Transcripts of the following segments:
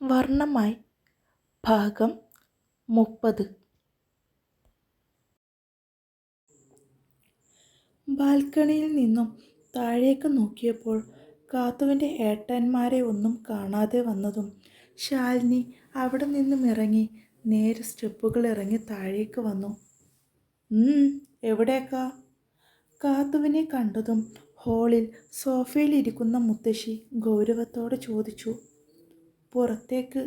വർണമായി. ഭാഗം മുപ്പത്. ബാൽക്കണിയിൽ നിന്നും താഴേക്ക് നോക്കിയപ്പോൾ കാത്തുവിന്റെ ഏട്ടന്മാരെ ഒന്നും കാണാതെ വന്നതും ശാലിനി അവിടെ നിന്നും ഇറങ്ങി നേരെ സ്റ്റെപ്പുകൾ ഇറങ്ങി താഴേക്ക് വന്നു. എവിടേക്കാ? കാത്തുവിനെ കണ്ടതും ഹോളിൽ സോഫയിൽ ഇരിക്കുന്ന മുത്തശ്ശി ഗൗരവത്തോടെ ചോദിച്ചു. പുറത്തേക്ക്.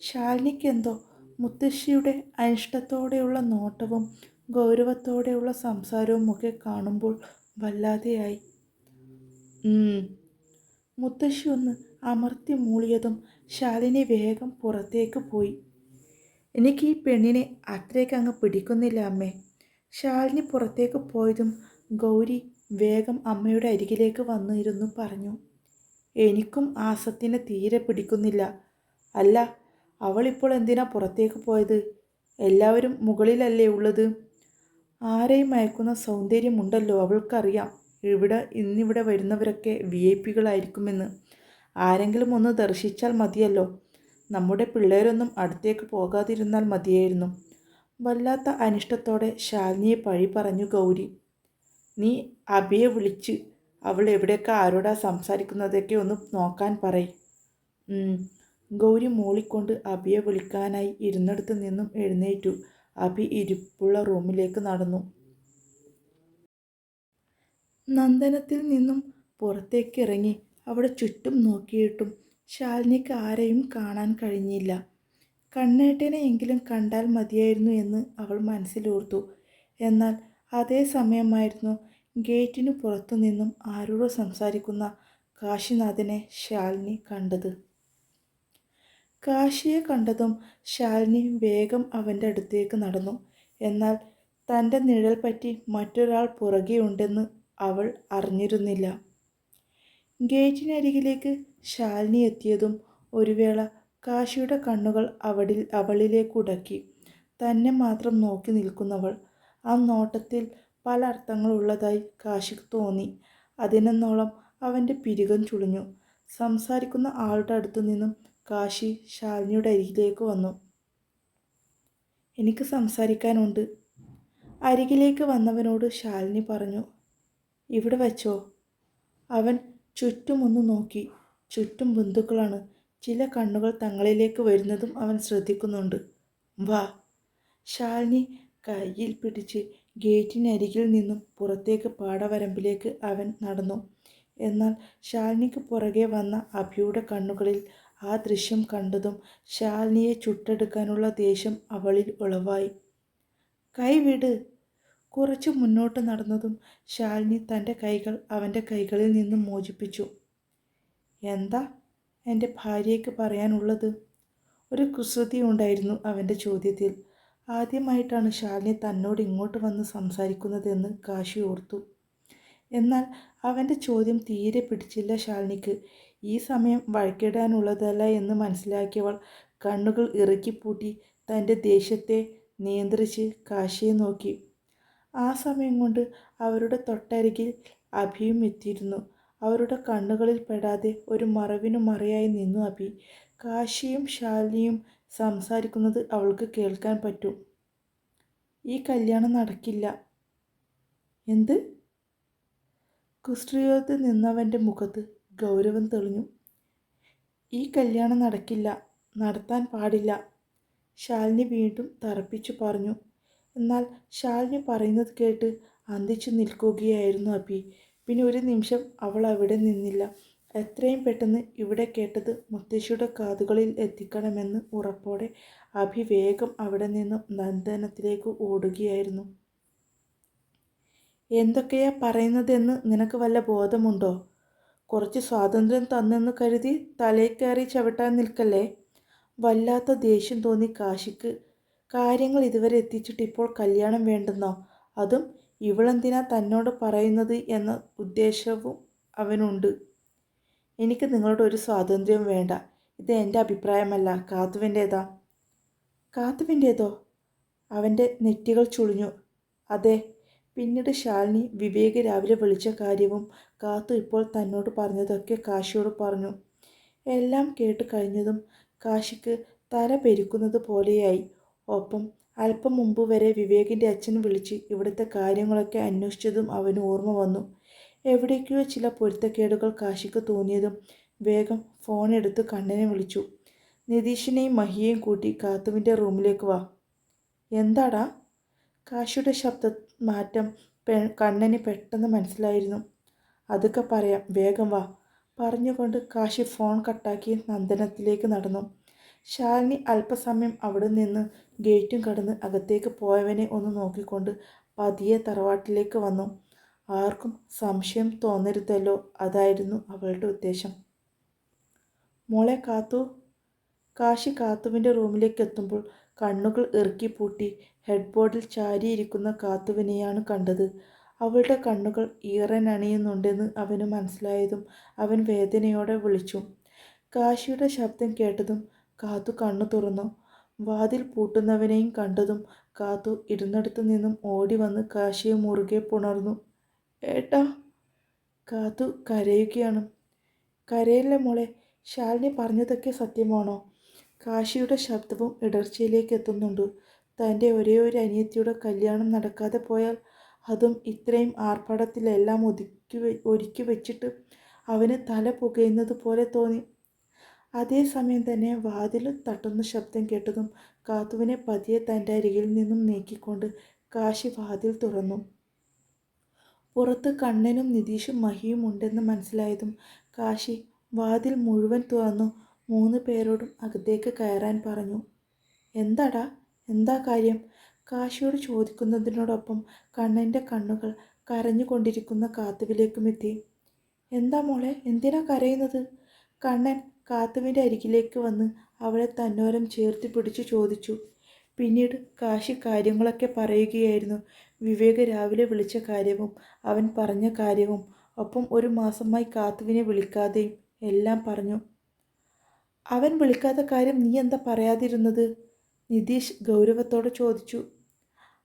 ശാലിനിക്കെന്തോ മുത്തശ്ശിയുടെ അനിഷ്ടത്തോടെയുള്ള നോട്ടവും ഗൗരവത്തോടെയുള്ള സംസാരവും ഒക്കെ കാണുമ്പോൾ വല്ലാതെയായി. മുത്തശ്ശി ഒന്ന് അമർത്തി മൂളിയതും ശാലിനി വേഗം പുറത്തേക്ക് പോയി. എനിക്ക് ഈ പെണ്ണിനെ അത്രയ്ക്ക് അങ്ങ് പിടിക്കുന്നില്ല അമ്മേ. ശാലിനി പുറത്തേക്ക് പോയതും ഗൗരി വേഗം അമ്മയുടെ അരികിലേക്ക് വന്നിരുന്നു പറഞ്ഞു. എനിക്കും ആസത്തിനെ തീരെ പിടിക്കുന്നില്ല. അല്ല അവളിപ്പോൾ എന്തിനാ പുറത്തേക്ക് പോയത്? എല്ലാവരും മുകളിലല്ലേ ഉള്ളത്? ആരെയും മയക്കുന്ന സൗന്ദര്യമുണ്ടല്ലോ അവൾക്കറിയാം. ഇവിടെ ഇന്നിവിടെ വരുന്നവരൊക്കെ വി ഐ പികളായിരിക്കുമെന്ന് ആരെങ്കിലും ഒന്ന് ദർശിച്ചാൽ മതിയല്ലോ. നമ്മുടെ പിള്ളേരൊന്നും അടുത്തേക്ക് പോകാതിരുന്നാൽ മതിയായിരുന്നു. വല്ലാത്ത അനിഷ്ടത്തോടെ ശാലിനിയെ പഴി പറഞ്ഞു ഗൗരി. നീ അബിയെ വിളിച്ച് അവൾ എവിടെയൊക്കെ ആരോടാ സംസാരിക്കുന്നതൊക്കെ ഒന്ന് നോക്കാൻ പറയും. ഗൗരി മൂളിക്കൊണ്ട് അബിയെ വിളിക്കാനായി ഇരുന്നിടത്ത് നിന്നും എഴുന്നേറ്റു. അബി ഇരിപ്പുള്ള റൂമിലേക്ക് നടന്നു. നന്ദനത്തിൽ നിന്നും പുറത്തേക്ക് ഇറങ്ങി അവിടെ ചുറ്റും നോക്കിയിട്ടും ശാലിനിക്ക് ആരെയും കാണാൻ കഴിഞ്ഞില്ല. കണ്ണേട്ടനെ എങ്കിലും കണ്ടാൽ മതിയായിരുന്നു എന്ന് അവൾ മനസ്സിലോർത്തു. എന്നാൽ അതേ സമയമായിരുന്നു ഗേറ്റിനു പുറത്തു നിന്നും ആരോടോ സംസാരിക്കുന്ന കാശിനാഥനെ ശാലിനി കണ്ടത്. കാശിയെ കണ്ടതും ശാലിനി വേഗം അവന്റെ അടുത്തേക്ക് നടന്നു. എന്നാൽ തന്റെ നിഴൽ പറ്റി മറ്റൊരാൾ പുറകെയുണ്ടെന്ന് അവൾ അറിഞ്ഞിരുന്നില്ല. ഗേറ്റിനരികിലേക്ക് ശാലിനി എത്തിയതും ഒരു വേള കാശിയുടെ കണ്ണുകൾ അവടിൽ അവളിലേക്ക് ഉടക്കി. തന്നെ മാത്രം നോക്കി നിൽക്കുന്നവൾ ആ നോട്ടത്തിൽ പല അർത്ഥങ്ങളുള്ളതായി കാശിക്ക് തോന്നി. അതിനെന്നോളം അവന്റെ പിരികം ചുളിഞ്ഞു. സംസാരിക്കുന്ന ആളുടെ അടുത്തു നിന്നും കാശി ശാലിനിയുടെ അരികിലേക്ക് വന്നു. എനിക്ക് സംസാരിക്കാനുണ്ട്. അരികിലേക്ക് വന്നവനോട് ശാലിനി പറഞ്ഞു ഇവിടെ വച്ചോ. അവൻ ചുറ്റുമൊന്ന് നോക്കി. ചുറ്റും ബന്ധുക്കളാണ്. ചില കണ്ണുകൾ തങ്ങളിലേക്ക് വരുന്നതും അവൻ ശ്രദ്ധിക്കുന്നുണ്ട്. വാ. ശാലിനി കയ്യിൽ പിടിച്ച് ഗേറ്റിനരികിൽ നിന്നും പുറത്തേക്ക് പാടവരമ്പിലേക്ക് അവൻ നടന്നു. എന്നാൽ ശാലിനിക്ക് പുറകെ വന്ന അഭിയുടെ കണ്ണുകളിൽ ആ ദൃശ്യം കണ്ടതും ശാലിനിയെ ചുട്ടെടുക്കാനുള്ള ദേഷ്യം അവളിൽ ഉളവായി. കൈവിട് കുറച്ച് മുന്നോട്ട് നടന്നതും ശാലിനി തന്റെ കൈകൾ അവന്റെ കൈകളിൽ നിന്നും മോചിപ്പിച്ചു. എന്താ എന്റെ ഭാര്യയ്ക്ക് പറയാനുള്ളത്? ഒരു കുസൃതി ഉണ്ടായിരുന്നു അവന്റെ ചോദ്യത്തിൽ. ആദ്യമായിട്ടാണ് ശാലിനി തന്നോട് ഇങ്ങോട്ട് വന്ന് സംസാരിക്കുന്നതെന്ന് കാശി ഓർത്തു. എന്നാൽ അവന്റെ ചോദ്യം തീരെ പിടിച്ചില്ല ശാലിനിക്ക്. ഈ സമയം വഴക്കിടാനുള്ളതല്ല എന്ന് മനസ്സിലാക്കിയവൾ കണ്ണുകൾ ഇറുക്കിപ്പൂട്ടി തന്റെ ദേഷ്യത്തെ നിയന്ത്രിച്ച് കാശിയെ നോക്കി. ആ സമയം കൊണ്ട് അവരുടെ തൊട്ടരികിൽ അഭിയും എത്തിയിരുന്നു. അവരുടെ കണ്ണുകളിൽ പെടാതെ ഒരു മറവിനു മറയായി നിന്നു അഭി. കാശിയും ശാലിനിയും സംസാരിക്കുന്നത് അവൾക്ക് കേൾക്കാൻ പറ്റും. ഈ കല്യാണം നടക്കില്ല. എന്ത്? കുസ്ട്രിയോത്ത് നിന്നവന്റെ മുഖത്ത് ഗൗരവം തെളിഞ്ഞു. ഈ കല്യാണം നടക്കില്ല. നടത്താൻ പാടില്ല. ശാലിനി വീണ്ടും തറപ്പിച്ചു പറഞ്ഞു. എന്നാൽ ശാലിനി പറയുന്നത് കേട്ട് അന്തിച്ചു നിൽക്കുകയായിരുന്നു അബി പിന്നെ ഒരു നിമിഷം അവൾ അവിടെ നിന്നില്ല. എത്രയും പെട്ടെന്ന് ഇവിടെ കേട്ടത് മുത്തശ്ശിയുടെ കാതുകളിൽ എത്തിക്കണമെന്ന് ഉറപ്പോടെ അഭി വേഗം അവിടെ നിന്നും നന്ദനത്തിലേക്ക് ഓടുകയായിരുന്നു. എന്തൊക്കെയാ പറയുന്നതെന്ന് നിനക്ക് വല്ല ബോധമുണ്ടോ? കുറച്ച് സ്വാതന്ത്ര്യം തന്നെന്ന് കരുതി തലയിൽ കയറി ചവിട്ടാൻ നിൽക്കല്ലേ? വല്ലാത്ത ദേഷ്യം തോന്നി കാശിക്ക്. കാര്യങ്ങൾ ഇതുവരെ എത്തിച്ചിട്ട് ഇപ്പോൾ കല്യാണം വേണ്ടെന്നോ? അതും ഇവളെന്തിനാ തന്നോട് പറയുന്നത് എന്ന ഉദ്ദേശവും അവനുണ്ട്. എനിക്ക് നിങ്ങളുടെ ഒരു സ്വാതന്ത്ര്യവും വേണ്ട. ഇത് എന്റെ അഭിപ്രായമല്ല. കാത്തുവിന്റേതാ കാത്തുവിന്റേതോ അവന്റെ നെറ്റികൾ ചുളിഞ്ഞു. അതെ പിന്നീട് ശാലിനി വിവേക് രാവിലെ വിളിച്ച കാര്യവും കാത്തു ഇപ്പോൾ തന്നോട് പറഞ്ഞതൊക്കെ കാശിയോട് പറഞ്ഞു. എല്ലാം കേട്ട് കഴിഞ്ഞതും കാശിക്ക് തല പെരുക്കുന്നത് പോലെയായി. ഒപ്പം അല്പം മുമ്പ് വരെ വിവേകിന്റെ അച്ഛൻ വിളിച്ച് ഇവിടുത്തെ കാര്യങ്ങളൊക്കെ അന്വേഷിച്ചതും അവന് ഓർമ്മ വന്നു. എവിടേക്കോ ചില പൊരുത്തക്കേടുകൾ കാശിക്ക് തോന്നിയതും വേഗം ഫോണെടുത്ത് കണ്ണനെ വിളിച്ചു. നിതീഷിനെയും മഹിയെയും കൂട്ടി കാത്തുവിന്റെ റൂമിലേക്ക് വാ. എന്താടാ? കാശിയുടെ ശബ്ദ മാറ്റം കണ്ണന് പെട്ടെന്ന് മനസ്സിലായിരുന്നു. അതൊക്കെ പറയാം. വേഗം വാ. പറഞ്ഞുകൊണ്ട് കാശി ഫോൺ കട്ടാക്കി നന്ദനത്തിലേക്ക് നടന്നു. ശാലിനി അല്പസമയം അവിടെ നിന്ന് ഗേറ്റും കടന്ന് അകത്തേക്ക് പോയവനെ ഒന്ന് നോക്കിക്കൊണ്ട് പതിയെ തറവാട്ടിലേക്ക് വന്നു. ആർക്കും സംശയം തോന്നരുതല്ലോ അതായിരുന്നു അവളുടെ ഉദ്ദേശം. മോളെ കാത്തു. കാശി കാത്തുവിന്റെ റൂമിലേക്ക് എത്തുമ്പോൾ കണ്ണുകൾ ഇറുക്കി പൂട്ടി ഹെഡ്ബോർഡിൽ ചാരിയിരിക്കുന്ന കാത്തുവിനെയാണ് കണ്ടത്. അവളുടെ കണ്ണുകൾ ഈറൻ അണിയുന്നുണ്ടെന്ന് അവന് മനസ്സിലായതും അവൻ വേദനയോടെ വിളിച്ചു. കാശിയുടെ ശബ്ദം കേട്ടതും കാത്തു കണ്ണു തുറന്നു. വാതിൽ പൂട്ടുന്നവനെയും കണ്ടതും കാത്തു ഇരുന്നിടത്തു നിന്നും ഓടി വന്ന് കാശിയെ മുറുകെ പുണർന്നു. ഏട്ടാ കാത്തു കരയുകയാണ്. കരയല്ല മോളെ ശാലിനി പറഞ്ഞതൊക്കെ സത്യമാണോ? കാശിയുടെ ശബ്ദവും ഇടർച്ചയിലേക്ക് എത്തുന്നുണ്ട്. തന്റെ ഒരേ ഒരു അനിയത്തിയുടെ കല്യാണം നടക്കാതെ പോയാൽ അതും ഇത്രയും ആർഭാടത്തിലെല്ലാം ഒതുക്കി ഒരുക്കി വെച്ചിട്ട് അവന് തല പുകയുന്നത് പോലെ തോന്നി. അതേസമയം തന്നെ വാതിൽ തട്ടുന്ന ശബ്ദം കേട്ടതും കാത്തുവിനെ പതിയെ തന്റെ അരികിൽ നിന്നും നീക്കിക്കൊണ്ട് കാശി വാതിൽ തുറന്നു. പുറത്ത് കണ്ണനും നിതീഷും മഹിയും ഉണ്ടെന്ന് മനസ്സിലായതും കാശി വാതിൽ മുഴുവൻ തുറന്നു മൂന്ന് പേരോടും അകത്തേക്ക് കയറാൻ പറഞ്ഞു. എന്താടാ? എന്താ കാര്യം? കാശിയോട് ചോദിക്കുന്നതിനോടൊപ്പം കണ്ണന്റെ കണ്ണുകൾ കരഞ്ഞുകൊണ്ടിരിക്കുന്ന കാത്തുവിലേക്കും എത്തി. എന്താ മോളെ? എന്തിനാ കരയുന്നത്? കണ്ണൻ കാത്തുവിന്റെ അരികിലേക്ക് വന്ന് അവളെ തന്നോരം ചേർത്ത് പിടിച്ചു ചോദിച്ചു. പിന്നീട് കാശി കാര്യങ്ങളൊക്കെ പറയുകയായിരുന്നു. വിവേക് രാവിലെ വിളിച്ച കാര്യവും അവൻ പറഞ്ഞ കാര്യവും ഒപ്പം ഒരു മാസമായി കാത്തുവിനെ വിളിക്കാതെയും എല്ലാം പറഞ്ഞു. അവൻ വിളിക്കാത്ത കാര്യം നീ എന്താ പറയാതിരുന്നത്? നിതീഷ് ഗൗരവത്തോടെ ചോദിച്ചു.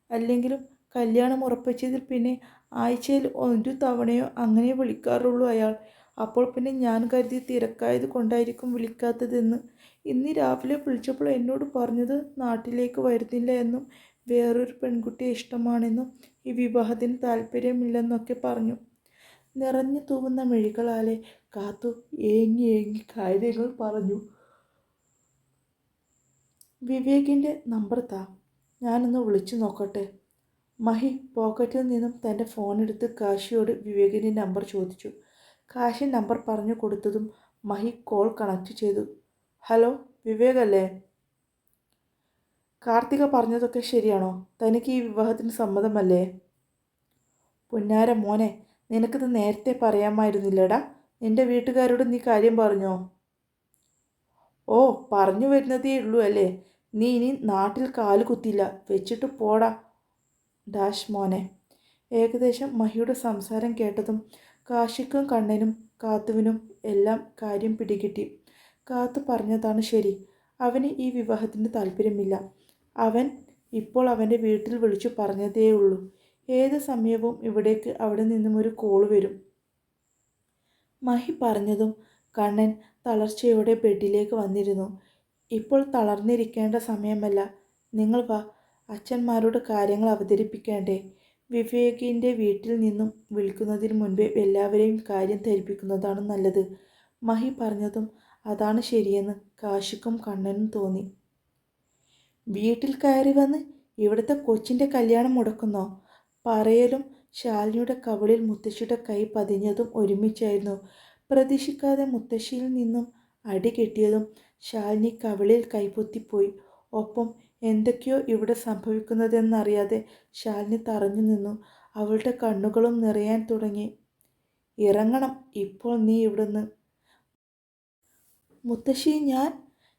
അല്ലെങ്കിലും കല്യാണം ഉറപ്പിച്ചതിൽ പിന്നെ ആഴ്ചയിൽ ഒരു തവണയോ അങ്ങനെ വിളിക്കാറുള്ളൂ അയാൾ. അപ്പോൾ പിന്നെ ഞാൻ കരുതി തിരക്കായത് കൊണ്ടായിരിക്കും വിളിക്കാത്തതെന്ന്. ഇന്ന് രാവിലെ വിളിച്ചപ്പോൾ എന്നോട് പറഞ്ഞത് നാട്ടിലേക്ക് വരുന്നില്ല എന്നും വേറൊരു പെൺകുട്ടിയെ ഇഷ്ടമാണെന്നും ഈ വിവാഹത്തിന് താല്പര്യമില്ലെന്നൊക്കെ പറഞ്ഞു. നിറഞ്ഞു തൂവുന്ന മിഴികളാലെ കാത്തു ഏങ്ങി ഏങ്ങി കാര്യങ്ങൾ പറഞ്ഞു. വിവേകിന്റെ നമ്പർ താ. ഞാനൊന്ന് വിളിച്ചു നോക്കട്ടെ. മഹി പോക്കറ്റിൽ നിന്നും തന്റെ ഫോണെടുത്ത് കാശിയോട് വിവേകിന്റെ നമ്പർ ചോദിച്ചു. കാശി നമ്പർ പറഞ്ഞു കൊടുത്തതും മഹി കോൾ കണക്റ്റ് ചെയ്തു. ഹലോ വിവേക് അല്ലേ കാർത്തിക പറഞ്ഞതൊക്കെ ശരിയാണോ? തനിക്ക് ഈ വിവാഹത്തിന് സമ്മതമല്ലേ? പൊന്നാര മോനെ നിനക്കിത് നേരത്തെ പറയാമായിരുന്നില്ലടാ. നിന്റെ വീട്ടുകാരോട് നീ കാര്യം പറഞ്ഞോ? ഓ പറഞ്ഞു വരുന്നതേ ഉള്ളൂ അല്ലേ? നീ ഇനി നാട്ടിൽ കാൽ കുത്തില്ല. വെച്ചിട്ട് പോടാ. ഡാഷ് മോനെ. ഏകദേശം മഹിയുടെ സംസാരം കേട്ടതും കാശിക്കും കണ്ണനും കാത്തുവിനും എല്ലാം കാര്യം പിടികിട്ടി. കാത്തു പറഞ്ഞതാണ് ശരി. അവന് ഈ വിവാഹത്തിന് താല്പര്യമില്ല. അവൻ ഇപ്പോൾ അവന്റെ വീട്ടിൽ വിളിച്ചു പറഞ്ഞതേ ഉള്ളൂ ഏത് സമയവും ഇവിടേക്ക് അവിടെ നിന്നും ഒരു കോൾ വരും. മഹി പറഞ്ഞതും കണ്ണൻ തളർച്ചയോടെ ബെഡിലേക്ക് വന്നിരുന്നു. ഇപ്പോൾ തളർന്നിരിക്കേണ്ട സമയമല്ല. നിങ്ങൾ വാ. അച്ഛന്മാരോട് കാര്യങ്ങൾ അവതരിപ്പിക്കേണ്ടേ. വിവേകിന്റെ വീട്ടിൽ നിന്നും വിളിക്കുന്നതിന് മുൻപേ എല്ലാവരെയും കാര്യം ധരിപ്പിക്കുന്നതാണ് നല്ലത്. മഹി പറഞ്ഞതും അതാണ് ശരിയെന്ന് കാശിക്കും കണ്ണനും തോന്നി. വീട്ടിൽ കയറി വന്ന് ഇവിടുത്തെ കൊച്ചിന്റെ കല്യാണം മുടക്കുന്നോ? പറയലും ശാലിനിയുടെ കവളിൽ മുത്തശ്ശിയുടെ കൈ പതിഞ്ഞതും ഒരുമിച്ചായിരുന്നു. പ്രതീക്ഷിക്കാതെ മുത്തശ്ശിയിൽ നിന്നും അടി കിട്ടിയതും ശാലിനി കവളിൽ കൈപൊത്തിപ്പോയി. ഒപ്പം എന്തൊക്കെയോ ഇവിടെ സംഭവിക്കുന്നതെന്നറിയാതെ ശാലിനി തറഞ്ഞു നിന്നു. അവളുടെ കണ്ണുകളും നിറയാൻ തുടങ്ങി. ഇറങ്ങണം ഇപ്പോൾ നീ ഇവിടുന്ന്. മുത്തശ്ശി ഞാൻ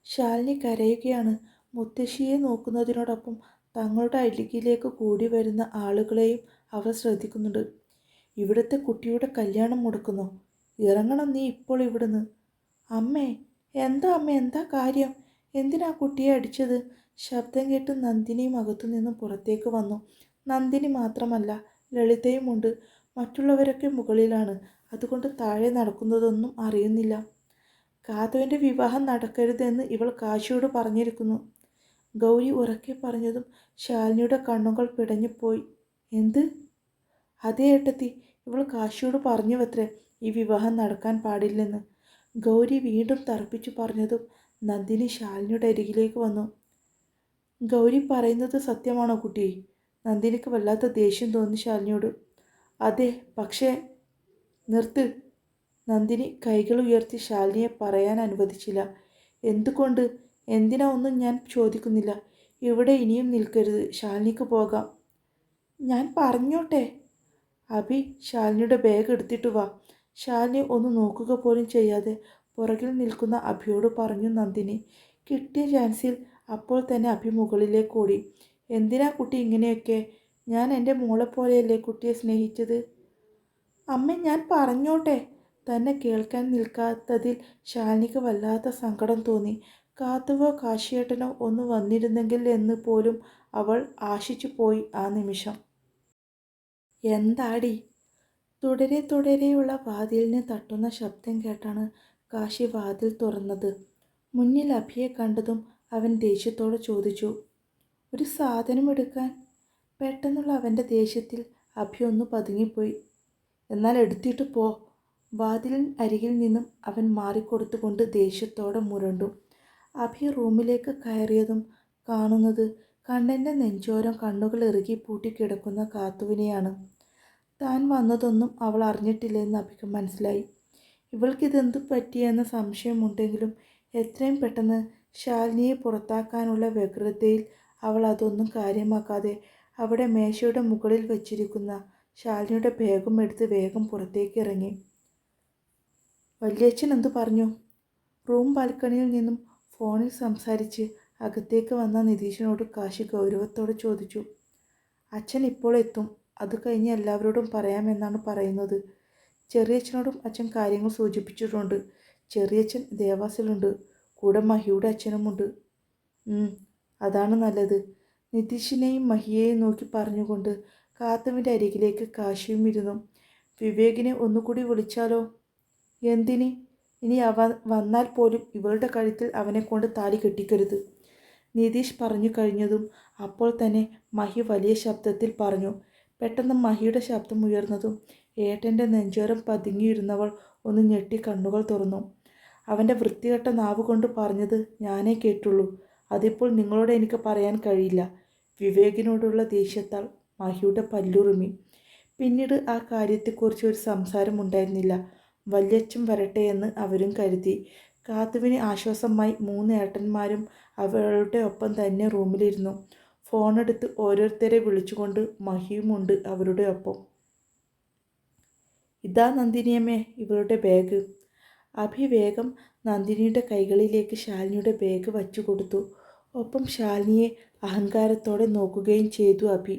ശാലിനി കരയുകയാണ്. മുത്തശ്ശിയെ നോക്കുന്നതിനോടൊപ്പം തങ്ങളുടെ അരികിലേക്ക് കൂടി വരുന്ന ആളുകളെയും അവർ ശ്രദ്ധിക്കുന്നുണ്ട്. ഇവിടുത്തെ കുട്ടിയുടെ കല്യാണം മുടക്കുന്നു. ഇറങ്ങണം നീ ഇപ്പോൾ ഇവിടുന്ന്. അമ്മേ എന്താ അമ്മ എന്താ കാര്യം? എന്തിനാ കുട്ടിയെ അടിച്ചത്? ശബ്ദം കേട്ട് നന്ദിനിയും അകത്തു നിന്നും പുറത്തേക്ക് വന്നു. നന്ദിനി മാത്രമല്ല ലളിതയുമുണ്ട്. മറ്റുള്ളവരൊക്കെ മുകളിലാണ്. അതുകൊണ്ട് താഴെ നടക്കുന്നതൊന്നും അറിയുന്നില്ല. കാതുവിന്റെ വിവാഹം നടക്കരുതെന്ന് ഇവൾ കാശിയോട് പറഞ്ഞിരിക്കുന്നു. ഗൗരി ഉറക്കെ പറഞ്ഞതും ശാലിനിയുടെ കണ്ണുകൾ പിടഞ്ഞുപോയി. എന്ത്? അതേ ഏട്ടത്തി ഇവൾ കാശിയോട് പറഞ്ഞുവത്രേ ഈ വിവാഹം നടക്കാൻ പാടില്ലെന്ന്. ഗൗരി വീണ്ടും തറപ്പിച്ചു പറഞ്ഞതും നന്ദിനി ശാലിനിയുടെ അരികിലേക്ക് വന്നു. ഗൗരി പറയുന്നത് സത്യമാണോ കുട്ടി? നന്ദിനിക്ക് വല്ലാത്ത ദേഷ്യം തോന്നി ശാലിനിയോട്. അതെ പക്ഷേ നിർത്ത്. നന്ദിനി കൈകൾ ഉയർത്തി ശാലിനിയെ പറയാൻ അനുവദിച്ചില്ല. എന്തുകൊണ്ട്? എന്തിനാ ഒന്നും ഞാൻ ചോദിക്കുന്നില്ല. ഇവിടെ ഇനിയും നിൽക്കരുത്. ശാലിനിക്ക് പോകാം. ഞാൻ പറഞ്ഞോട്ടെ. അഭി ശാലിനിയുടെ ബാഗ് എടുത്തിട്ട് വാ. ശാലിനി ഒന്ന് നോക്കുക പോലും ചെയ്യാതെ പുറകിൽ നിൽക്കുന്ന അഭിയോട് പറഞ്ഞു നന്ദിനി. കിട്ടിയ ചാൻസിൽ അപ്പോൾ തന്നെ അഭി മുകളിലേക്ക് ഓടി. എന്തിനാ കുട്ടി ഇങ്ങനെയൊക്കെ? ഞാൻ എന്റെ മോളെ പോലെയല്ലേ കുട്ടിയെ സ്നേഹിച്ചത്? അമ്മ ഞാൻ പറഞ്ഞോട്ടെ. തന്നെ കേൾക്കാൻ നിൽക്കാത്തതിൽ ശാലിനിക്ക് വല്ലാത്ത സങ്കടം തോന്നി. കാത്തുവോ കാശിയേട്ടനോ ഒന്ന് വന്നിരുന്നെങ്കിൽ എന്ന് പോലും അവൾ ആശിച്ചു പോയി ആ നിമിഷം. എന്താടി? തുടരെ തുടരെയുള്ള വാതിലിന് തട്ടുന്ന ശബ്ദം കേട്ടാണ് കാശി വാതിൽ തുറന്നത്. മുന്നിൽ അഭിയെ കണ്ടതും അവൻ ദേഷ്യത്തോടെ ചോദിച്ചു ഒരു സാധനം എടുക്കാൻ? പെട്ടെന്നുള്ള അവന്റെ ദേഷ്യത്തിൽ അഭി ഒന്ന് പതുങ്ങിപ്പോയി. എന്നാൽ എടുത്തിട്ട് പോ. വാതിലിൻ അരികിൽ നിന്നും അവൻ മാറിക്കൊടുത്തുകൊണ്ട് ദേഷ്യത്തോടെ മുരണ്ടു. അഭി റൂമിലേക്ക് കയറിയതും കാണുന്നത് കണ്ണന്റെ നെഞ്ചോരം കണ്ണുകൾ ഇറുകി പൂട്ടിക്കിടക്കുന്ന കാത്തുവിനെയാണ്. താൻ വന്നതൊന്നും അവൾ അറിഞ്ഞിട്ടില്ലെന്ന് അഭിക്ക് മനസ്സിലായി. ഇവൾക്കിതെന്ത് പറ്റിയെന്ന സംശയമുണ്ടെങ്കിലും എത്രയും പെട്ടെന്ന് ശാലിനിയെ പുറത്താക്കാനുള്ള വ്യഗ്രതയിൽ അവൾ അതൊന്നും കാര്യമാക്കാതെ അവിടെ മേശയുടെ മുകളിൽ വച്ചിരിക്കുന്ന ശാലിനിയുടെ ബാഗും എടുത്ത് വേഗം പുറത്തേക്ക് ഇറങ്ങി. വല്യച്ഛൻ എന്തു പറഞ്ഞു? റൂം ബാൽക്കണിയിൽ നിന്നും ഫോണിൽ സംസാരിച്ച് അകത്തേക്ക് വന്ന നിതീഷിനോട് കാശി ഗൗരവത്തോടെ ചോദിച്ചു അച്ഛൻ ഇപ്പോൾ എത്തും. അത് കഴിഞ്ഞ് എല്ലാവരോടും പറയാമെന്നാണ് പറയുന്നത്. ചെറിയച്ഛനോടും അച്ഛൻ കാര്യങ്ങൾ സൂചിപ്പിച്ചിട്ടുണ്ട്. ചെറിയച്ഛൻ ദേവാസിലുണ്ട്. കൂടെ മഹിയുടെ അച്ഛനുമുണ്ട്. അതാണ് നല്ലത്. നിതീഷിനെയും മഹിയെയും നോക്കി പറഞ്ഞുകൊണ്ട് കാത്തുവിന്റെ അരികിലേക്ക് കാശിയും ഇരുന്നു. വിവേകിനെ ഒന്നുകൂടി വിളിച്ചാലോ? എന്തിന്? ഇനി അവ വന്നാൽ പോലും ഇവളുടെ കഴുത്തിൽ അവനെ കൊണ്ട് താലി കെട്ടിക്കരുത്. നിതീഷ് പറഞ്ഞു കഴിഞ്ഞതും അപ്പോൾ തന്നെ മഹി വലിയ ശബ്ദത്തിൽ പറഞ്ഞു. പെട്ടെന്ന് മഹിയുടെ ശബ്ദം ഉയർന്നതും ഏട്ടന്റെ നെഞ്ചോരം പതുങ്ങിയിരുന്നവൾ ഒന്ന് ഞെട്ടി കണ്ണുകൾ തുറന്നു. അവന്റെ വൃത്തികെട്ട നാവ് കൊണ്ട് പറഞ്ഞത് ഞാനേ കേട്ടുള്ളൂ. അതിപ്പോൾ നിങ്ങളോട് എനിക്ക് പറയാൻ കഴിയില്ല. വിവേകിനോടുള്ള ദേഷ്യത്താൽ മഹിയുടെ പല്ലുറുമി. പിന്നീട് ആ കാര്യത്തെക്കുറിച്ച് ഒരു സംസാരമുണ്ടായിരുന്നില്ല വല്യച്ഛൻ വരട്ടെ എന്ന് അവരും കരുതി. കാത്തുവിന് ആശ്വാസമായി മൂന്ന് ഏട്ടന്മാരും അവളുടെ ഒപ്പം തന്നെ റൂമിലിരുന്നു. ഫോണെടുത്ത് ഓരോരുത്തരെ വിളിച്ചുകൊണ്ട് മഹിയുമുണ്ട് അവരുടെ ഒപ്പം. ഇതാ നന്ദിനിയമ്മേ ഇവളുടെ ബാഗ്. അഭി വേഗം നന്ദിനിയുടെ കൈകളിലേക്ക് ശാലിനിയുടെ ബാഗ് വച്ചു കൊടുത്തു. ഒപ്പം ശാലിനിയെ അഹങ്കാരത്തോടെ നോക്കുകയും ചെയ്തു അഭി.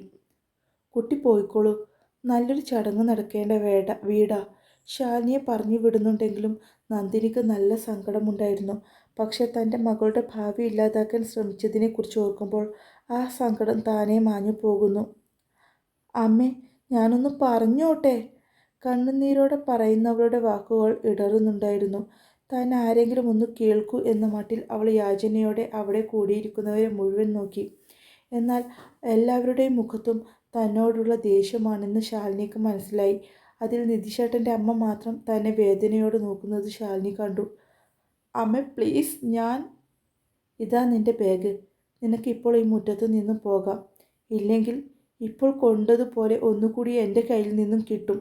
കുട്ടി പോയിക്കോളൂ. നല്ലൊരു ചടങ്ങ് നടക്കേണ്ട വേട വീടാ. ശാലിനിയെ പറഞ്ഞു വിടുന്നുണ്ടെങ്കിലും നന്ദിനിക്ക് നല്ല സങ്കടമുണ്ടായിരുന്നു. പക്ഷെ തന്റെ മകളുടെ ഭാവി ഇല്ലാതാക്കാൻ ശ്രമിച്ചതിനെക്കുറിച്ച് ഓർക്കുമ്പോൾ ആ സങ്കടം താനേ മാഞ്ഞു പോകുന്നു. അമ്മേ ഞാനൊന്ന് പറഞ്ഞോട്ടെ കണ്ണുനീരോടെ പറയുന്നവളുടെ വാക്കുകൾ ഇടറുന്നുണ്ടായിരുന്നു. താൻ ആരെങ്കിലും ഒന്ന് കേൾക്കൂ എന്ന മട്ടിൽ അവൾ യാചനയോടെ അവിടെ കൂടിയിരിക്കുന്നവരെ മുഴുവൻ നോക്കി. എന്നാൽ എല്ലാവരുടെയും മുഖത്തും തന്നോടുള്ള ദേഷ്യമാണെന്ന് ശാലിനിക്ക് മനസ്സിലായി. അതിൽ നിധിശേട്ടന്റെ അമ്മ മാത്രം തന്നെ വേദനയോട് നോക്കുന്നത് ശാലിനി കണ്ടു. അമ്മ പ്ലീസ് ഞാൻ ഇതാ നിന്റെ ബാഗ് നിനക്ക് ഇപ്പോൾ ഈ മുറ്റത്ത് നിന്നും പോകാം. ഇല്ലെങ്കിൽ ഇപ്പോൾ കൊണ്ടതുപോലെ ഒന്നുകൂടി എന്റെ കയ്യിൽ നിന്നും കിട്ടും.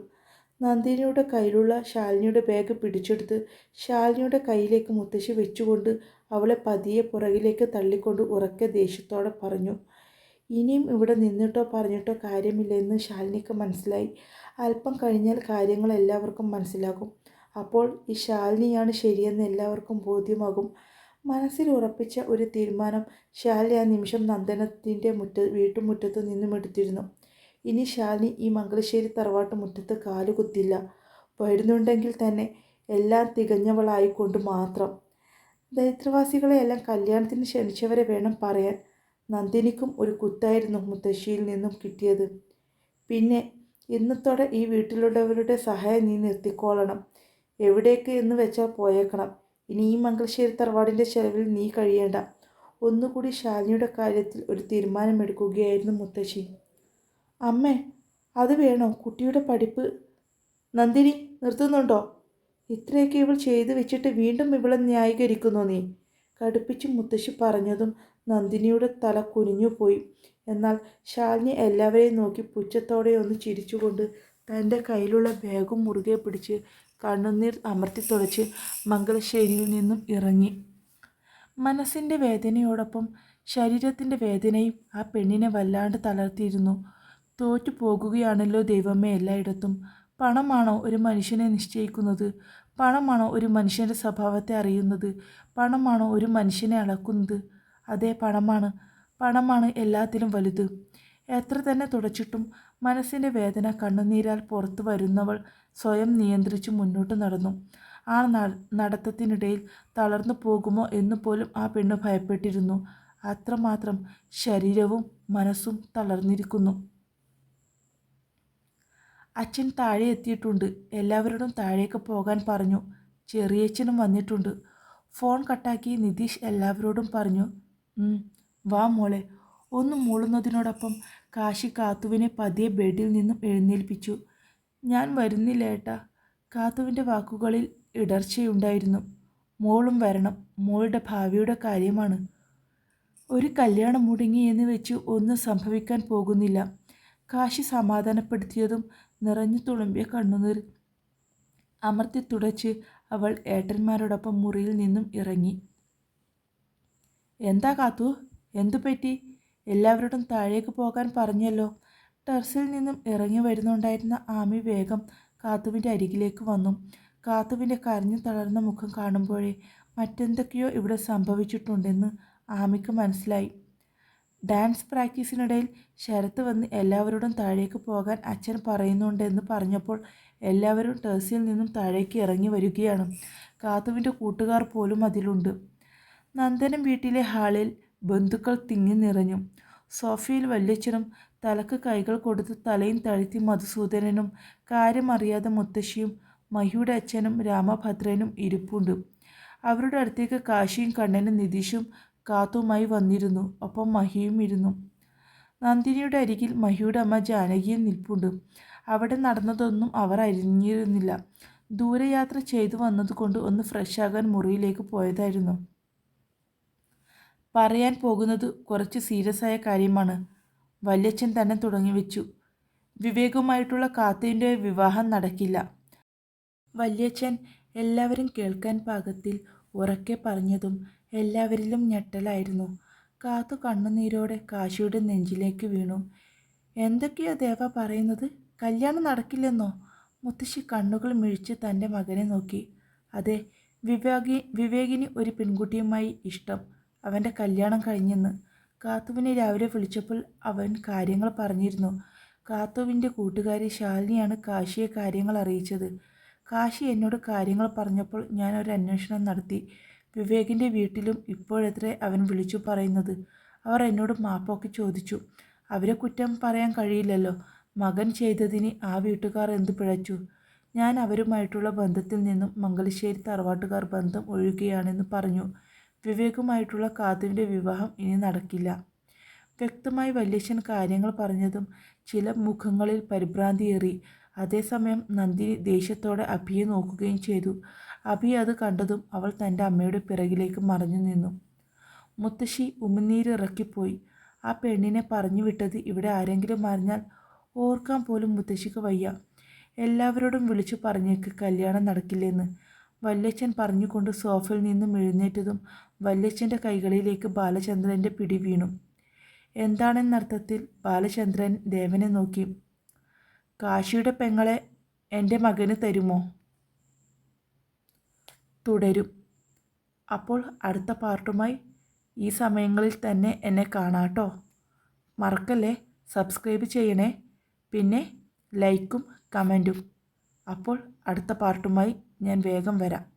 നന്ദിനിയുടെ കയ്യിലുള്ള ശാലിനിയുടെ ബാഗ് പിടിച്ചെടുത്ത് ശാലിനിയുടെ കയ്യിലേക്ക് മുത്തശ്ശി വെച്ചുകൊണ്ട് അവളെ പതിയെ പുറകിലേക്ക് തള്ളിക്കൊണ്ട് ഉറക്കെ ദേഷ്യത്തോടെ പറഞ്ഞു. ഇനിയും ഇവിടെ നിന്നിട്ടോ പറഞ്ഞിട്ടോ കാര്യമില്ലെന്ന് ശാലിനിക്ക് മനസ്സിലായി. അല്പം കഴിഞ്ഞാൽ കാര്യങ്ങൾ എല്ലാവർക്കും മനസ്സിലാകും. അപ്പോൾ ഈ ശാലിനിയാണ് ശരിയെന്ന് എല്ലാവർക്കും ബോധ്യമാകും. മനസ്സിൽ ഉറപ്പിച്ച ഒരു തീരുമാനം ശാലിനി ആ നിമിഷം നന്ദനത്തിന്റെ മുറ്റ വീട്ടുമുറ്റത്ത് നിന്നും എടുത്തിരുന്നു. ഇനി ശാലിനി ഈ മംഗലശ്ശേരി തറവാട്ട് മുറ്റത്ത് കാലുകുത്തില്ല വരുന്നുണ്ടെങ്കിൽ തന്നെ എല്ലാം തികഞ്ഞവളായിക്കൊണ്ട് മാത്രം. ദരിദ്രവാസികളെയെല്ലാം കല്യാണത്തിന് ക്ഷണിച്ചവരെ വേണം പറയാൻ. നന്ദിനിക്കും ഒരു കുത്തായിരുന്നു മുത്തശ്ശിയിൽ നിന്നും കിട്ടിയത്. പിന്നെ ഇന്നത്തോടെ ഈ വീട്ടിലുള്ളവരുടെ സഹായം നീ നിർത്തിക്കോളണം. എവിടേക്ക് എന്ന് വെച്ചാൽ പോയേക്കണം. ഇനി ഈ മംഗളശ്ശേരി തറവാടിന്റെ ചെലവിൽ നീ കഴിയേണ്ട. ഒന്നുകൂടി ശാലിനിയുടെ കാര്യത്തിൽ ഒരു തീരുമാനമെടുക്കുകയായിരുന്നു മുത്തശ്ശി. അമ്മേ അത് വേണോ? കുട്ടിയുടെ പഠിപ്പ്. നന്ദിനി നിർത്തുന്നുണ്ടോ? ഇത്രയൊക്കെ ഇവൾ ചെയ്തു വെച്ചിട്ട് വീണ്ടും ഇവളെ ന്യായീകരിക്കുന്നു നീ? കടുപ്പിച്ച് മുത്തശ്ശി പറഞ്ഞതും നന്ദിനിയുടെ തല കുനിഞ്ഞുപോയി എന്നാൽ ശാലിനി എല്ലാവരെയും നോക്കി പുച്ഛത്തോടെ ഒന്ന് ചിരിച്ചുകൊണ്ട് തന്റെ കയ്യിലുള്ള ബാഗും മുറുകെ പിടിച്ച് കണ്ണുനീർ അമർത്തി തുടച്ച് മംഗളശ്ശേരിയിൽ നിന്നും ഇറങ്ങി. മനസ്സിന്റെ വേദനയോടൊപ്പം ശരീരത്തിന്റെ വേദനയും ആ പെണ്ണിനെ വല്ലാണ്ട് തളർത്തിയിരുന്നു. തോറ്റു പോകുകയാണല്ലോ ദൈവമേ എല്ലായിടത്തും. പണമാണോ ഒരു മനുഷ്യനെ നിശ്ചയിക്കുന്നത്? പണമാണോ ഒരു മനുഷ്യന്റെ സ്വഭാവത്തെ അറിയുന്നത്? പണമാണോ ഒരു മനുഷ്യനെ അളക്കുന്നത്? അതേ പണമാണ്. പണമാണ് എല്ലാത്തിലും വലുത്. എത്ര തന്നെ തുടച്ചിട്ടും മനസ്സിന്റെ വേദന കണ്ണുനീരാൽ പുറത്തു വരുന്നവൾ സ്വയം നിയന്ത്രിച്ച് മുന്നോട്ട് നടന്നു. ആ നടത്തത്തിനിടയിൽ തളർന്നു പോകുമോ എന്ന് പോലും ആ പെണ്ണ് ഭയപ്പെട്ടിരുന്നു. അത്രമാത്രം ശരീരവും മനസ്സും തളർന്നിരിക്കുന്നു. അച്ഛൻ താഴെ എത്തിയിട്ടുണ്ട്. എല്ലാവരോടും താഴേക്ക് പോകാൻ പറഞ്ഞു. ചെറിയച്ഛനും വന്നിട്ടുണ്ട്. ഫോൺ കട്ടാക്കി നിതീഷ് എല്ലാവരോടും പറഞ്ഞു. വാ മോളെ. ഒന്ന് മൂളുന്നതിനോടൊപ്പം കാശി കാത്തുവിനെ പതിയെ ബെഡിൽ നിന്നും എഴുന്നേൽപ്പിച്ചു. ഞാൻ വരുന്നില്ല ഏട്ടാ. കാത്തുവിന്റെ വാക്കുകളിൽ ഇടർച്ചയുണ്ടായിരുന്നു. മോളും വരണം. മോളുടെ ഭാവിയുടെ കാര്യമാണ്. ഒരു കല്യാണം മുടങ്ങി എന്ന് വെച്ച് ഒന്നും സംഭവിക്കാൻ പോകുന്നില്ല. കാശി സമാധാനപ്പെടുത്തിയതും നിറഞ്ഞു തുളുമ്പിയ കണ്ണുനീർ അമർത്തി തുടച്ച് അവൾ ഏട്ടന്മാരോടൊപ്പം മുറിയിൽ നിന്നും ഇറങ്ങി. എന്താ കാത്തു? എന്തു പറ്റി? എല്ലാവരോടും താഴേക്ക് പോകാൻ പറഞ്ഞല്ലോ. ടെറസിൽ നിന്നും ഇറങ്ങി വരുന്നുണ്ടായിരുന്ന ആമി വേഗം കാത്തുവിന്റെ അരികിലേക്ക് വന്നു. കാത്തുവിന്റെ കരഞ്ഞു തളർന്ന മുഖം കാണുമ്പോഴേ മറ്റെന്തൊക്കെയോ ഇവിടെ സംഭവിച്ചിട്ടുണ്ടെന്ന് ആമിക്ക് മനസ്സിലായി. ഡാൻസ് പ്രാക്ടീസിനിടയിൽ ശരത്ത് വന്ന് എല്ലാവരോടും താഴേക്ക് പോകാൻ അച്ഛൻ പറയുന്നുണ്ടെന്ന് പറഞ്ഞപ്പോൾ എല്ലാവരും ടെറസിൽ നിന്നും താഴേക്ക് ഇറങ്ങി വരികയാണ്. കാത്തുവിന്റെ കൂട്ടുകാർ പോലും അതിലുണ്ട്. നന്ദനം വീട്ടിലെ ഹാളിൽ ബന്ധുക്കൾ തിങ്ങി നിറഞ്ഞു. സോഫയിൽ വല്യച്ഛനും തലക്ക് കൈകൾ കൊടുത്ത് തലയും തഴുത്തി മധുസൂദനനും കാര്യമറിയാതെ മുത്തശ്ശിയും മഹിയുടെ അച്ഛനും രാമഭദ്രനും ഇരിപ്പുണ്ട്. അവരുടെ അടുത്തേക്ക് കാശിയും കണ്ണനും നിതീഷും കാത്തുമായി വന്നിരുന്നു. ഒപ്പം മഹിയും ഇരുന്നു. നന്ദിനിയുടെ അരികിൽ മഹിയുടെ അമ്മ ജാനകിയും നിൽപ്പുണ്ട്. അവിടെ നടന്നതൊന്നും അവർ അറിഞ്ഞിരുന്നില്ല. ദൂരയാത്ര ചെയ്തു വന്നതുകൊണ്ട് ഒന്ന് ഫ്രഷ് ആകാൻ മുറിയിലേക്ക് പോയതായിരുന്നു. പറയാൻ പോകുന്നത് കുറച്ച് സീരിയസ് ആയ കാര്യമാണ്. വല്യച്ഛൻ തന്നെ തുടങ്ങി വെച്ചു. വിവേകവുമായിട്ടുള്ള കാത്തിന്റെ വിവാഹം നടക്കില്ല. വല്യച്ഛൻ എല്ലാവരും കേൾക്കാൻ പാകത്തിൽ ഉറക്കെ പറഞ്ഞതും എല്ലാവരിലും ഞെട്ടലായിരുന്നു. കാത്തു കണ്ണുനീരോടെ കാശിയുടെ നെഞ്ചിലേക്ക് വീണു. എന്തൊക്കെയാ ദേവ പറയുന്നത്? കല്യാണം നടക്കില്ലെന്നോ? മുത്തശ്ശി കണ്ണുകൾ മിഴിച്ച് തന്റെ മകനെ നോക്കി. അതെ വിവേകി വിവേകിന് ഒരു പെൺകുട്ടിയുമായി ഇഷ്ടം. അവന്റെ കല്യാണം കഴിഞ്ഞെന്ന് കാത്തുവിനെ രാവിലെ വിളിച്ചപ്പോൾ അവൻ കാര്യങ്ങൾ പറഞ്ഞിരുന്നു. കാത്തുവിന്റെ കൂട്ടുകാരി ശാലിനിയാണ് കാശിയെ കാര്യങ്ങൾ അറിയിച്ചത്. കാശി എന്നോട് കാര്യങ്ങൾ പറഞ്ഞപ്പോൾ ഞാൻ ഒരു അന്വേഷണം നടത്തി. വിവേകിന്റെ വീട്ടിലും ഇപ്പോഴെത്രേ അവൻ വിളിച്ചു പറയുന്നത്. അവർ എന്നോട് മാപ്പൊക്കെ ചോദിച്ചു. അവരെ കുറ്റം പറയാൻ കഴിയില്ലല്ലോ. മകൻ ചെയ്തതിന് ആ വീട്ടുകാർ എന്ത് പിഴച്ചു? ഞാൻ അവരുമായിട്ടുള്ള ബന്ധത്തിൽ നിന്നും മംഗലശ്ശേരി തറവാട്ടുകാർ ബന്ധം ഒഴുകുകയാണെന്ന് പറഞ്ഞു. വിവേകുമായിട്ടുള്ള കാതുവിന്റെ വിവാഹം ഇനി നടക്കില്ല. വ്യക്തമായി വല്യച്ഛൻ കാര്യങ്ങൾ പറഞ്ഞതും ചില മുഖങ്ങളിൽ പരിഭ്രാന്തിയേറി. അതേസമയം നന്ദിനി ദേഷ്യത്തോടെ അഭിയെ നോക്കുകയും ചെയ്തു. അഭി അത് കണ്ടതും അവൾ തന്റെ അമ്മയുടെ പിറകിലേക്ക് മറഞ്ഞു നിന്നു. മുത്തശ്ശി ഉമിനീരിറക്കിപ്പോയി. ആ പെണ്ണിനെ പറഞ്ഞു വിട്ടത് ഇവിടെ ആരെങ്കിലും അറിഞ്ഞാൽ ഓർക്കാൻ പോലും മുത്തശ്ശിക്ക് വയ്യ. എല്ലാവരോടും വിളിച്ചു പറഞ്ഞേക്ക് കല്യാണം നടക്കില്ലെന്ന് വല്യച്ഛൻ പറഞ്ഞുകൊണ്ട് സോഫയിൽ നിന്നും എഴുന്നേറ്റതും വല്യച്ഛന്റെ കൈകളിലേക്ക് ബാലചന്ദ്രന്റെ പിടി വീണു. എന്താണെന്നർത്ഥത്തിൽ ബാലചന്ദ്രൻ ദേവനെ നോക്കി. കാശിയുടെ പെങ്ങളെ എന്റെ മകന് തരുമോ? തുടരും. അപ്പോൾ അടുത്ത പാർട്ടുമായി ഈ സമയങ്ങളിൽ തന്നെ എന്നെ കാണാട്ടോ. മറക്കല്ലേ? സബ്സ്ക്രൈബ് ചെയ്യണേ. പിന്നെ ലൈക്കും കമന്റും. അപ്പോൾ അടുത്ത പാർട്ടുമായി ഞാൻ വേഗം വരാം.